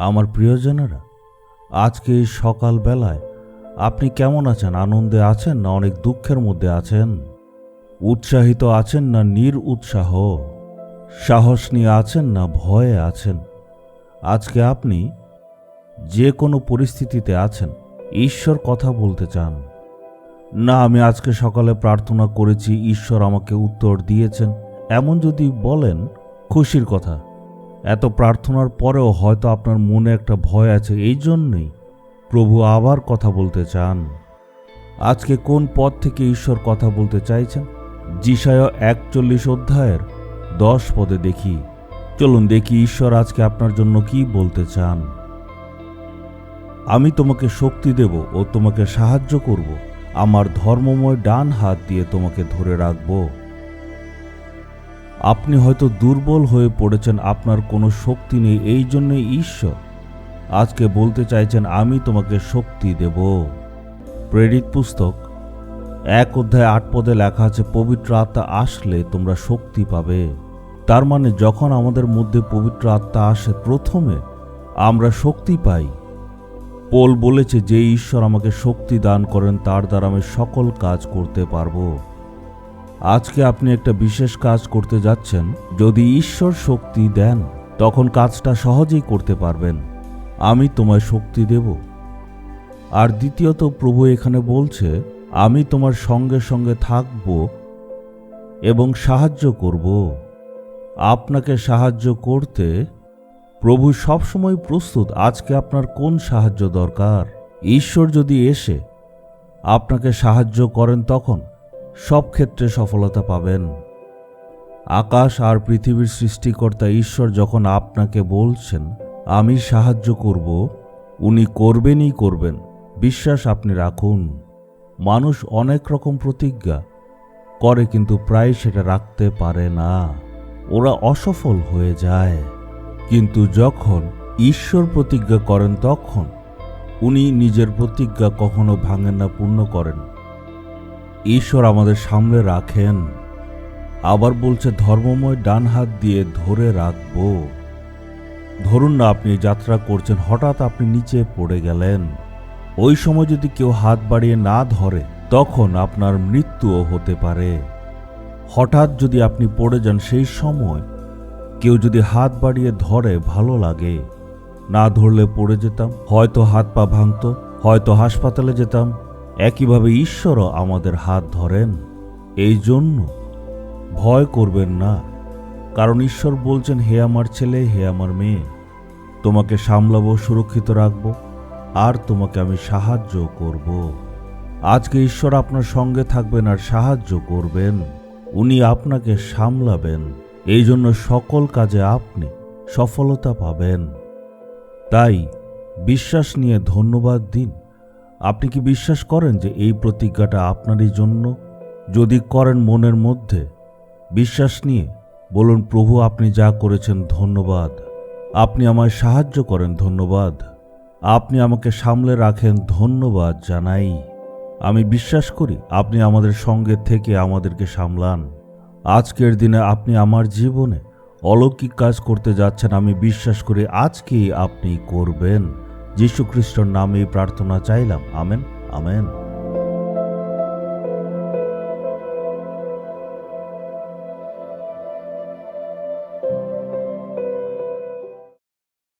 আমার প্রিয়জনেরা, আজকে সকালবেলায় আপনি কেমন আছেন? আনন্দে আছেন না অনেক দুঃখের মধ্যে আছেন? উৎসাহিত আছেন না নির উৎসাহ? সাহস নিয়ে আছেন না ভয়ে আছেন? আজকে আপনি যে কোনো পরিস্থিতিতে আছেন, ঈশ্বর কথা বলতে চান। না, আমি আজকে সকালে প্রার্থনা করেছি, ঈশ্বর আমাকে উত্তর দিয়েছেন। এমন যদি বলেন, খুশির কথা। এত প্রার্থনার পরেও হয়তো আপনার মনে একটা ভয় আছে, এই জন্যই প্রভু আবার কথা বলতে চান। আজকে কোন পথ থেকে ঈশ্বর কথা বলতে চাইছেন? জিসায় একচল্লিশ অধ্যায়ের দশ পদে দেখি। চলুন দেখি ঈশ্বর আজকে আপনার জন্য কি বলতে চান। আমি তোমাকে শক্তি দেব ও তোমাকে সাহায্য করব। আমার ধর্মময় ডান হাত দিয়ে তোমাকে ধরে রাখব। আপনি হয়তো দুর্বল হয়ে পড়েছেন, আপনার কোনো শক্তি নেই, এই জন্যে ঈশ্বর আজকে বলতে চাইছেন, আমি তোমাকে শক্তি দেব। প্রেরিত পুস্তক, এক অধ্যায় আট পদে লেখা আছে, পবিত্র আত্মা আসলে তোমরা শক্তি পাবে। তার মানে যখন আমাদের মধ্যে পবিত্র আত্মা আসে, প্রথমে আমরা শক্তি পাই। পোল বলেছে, যে ঈশ্বর আমাকে শক্তি দান করেন, তার দ্বারা আমি সকল কাজ করতে পারব। আজকে আপনি একটা বিশেষ কাজ করতে যাচ্ছেন। যদি ঈশ্বর শক্তি দেন, তখন কাজটা সহজেই করতে পারবেন। আমি তোমায় শক্তি দেব। আর দ্বিতীয়ত প্রভু এখানে বলছে, আমি তোমার সঙ্গে সঙ্গে থাকব এবং সাহায্য করব। আপনাকে সাহায্য করতে প্রভু সবসময় প্রস্তুত। আজকে আপনার কোন সাহায্য দরকার? ঈশ্বর যদি এসে আপনাকে সাহায্য করেন তখন সব ক্ষেত্রে সফলতা পাবেন। আকাশ আর পৃথিবীর সৃষ্টিকর্তা ঈশ্বর যখন আপনাকে বলছেন, আমি সাহায্য করব উনি করবেনই করবেন। বিশ্বাস আপনি রাখুন। মানুষ অনেক রকম প্রতিজ্ঞা করে কিন্তু প্রায় সেটা রাখতে পারে না। ওরা অসফল হয়ে যায়। কিন্তু যখন ঈশ্বর প্রতিজ্ঞা করেন, তখন উনি নিজের প্রতিজ্ঞা কখনো ভাঙেন না, পূর্ণ করেন। ঈশ্বর আমাদের সামনে রাখেন। আবার বলছে, ধর্মময় ডান হাত দিয়ে ধরে রাখব। ধরুন না আপনি যাত্রা করছেন, হঠাৎ আপনি নিচে পড়ে গেলেন। ওই সময় যদি কেউ হাত বাড়িয়ে না ধরে, তখন আপনার মৃত্যুও হতে পারে। হঠাৎ যদি আপনি পড়ে যান, সেই সময় কেউ যদি হাত বাড়িয়ে ধরে, ভালো লাগে। না ধরলে পড়ে যেতাম, হয়তো হাত পা ভাঙত, হয়তো হাসপাতালে যেতাম একইভাবে ঈশ্বরও আমাদের হাত ধরেন। এই জন্য ভয় করবেন না, কারণ ঈশ্বর বলছেন, হে আমার ছেলে, হে আমার মেয়ে, তোমাকে সামলাবো, সুরক্ষিত রাখব, আর তোমাকে আমি সাহায্য করব। আজকে ঈশ্বর আপনার সঙ্গে থাকবেন আর সাহায্য করবেন। উনি আপনাকে সামলাবেন। এই জন্য সকল কাজে আপনি সফলতা পাবেন। তাই বিশ্বাস নিয়ে ধন্যবাদ দিন। আপনি কি বিশ্বাস করেন যে এই প্রতিজ্ঞাটা আপনারই জন্য? যদি করেন মনের মধ্যে, বিশ্বাস নিয়ে বলুন, প্রভু, আপনি যা করেছেন, ধন্যবাদ। আপনি আমায় সাহায্য করেন, ধন্যবাদ। আপনি আমাকে সামলে রাখেন, ধন্যবাদ জানাই। আমি বিশ্বাস করি আপনি আমাদের সঙ্গে থেকে আমাদেরকে সামলান। আজকের দিনে আপনি আমার জীবনে অলৌকিক কাজ করতে যাচ্ছেন, আমি বিশ্বাস করি আজকেই আপনি করবেন। যীশু নামে প্রার্থনা চাইলাম। আমেন। আমেন।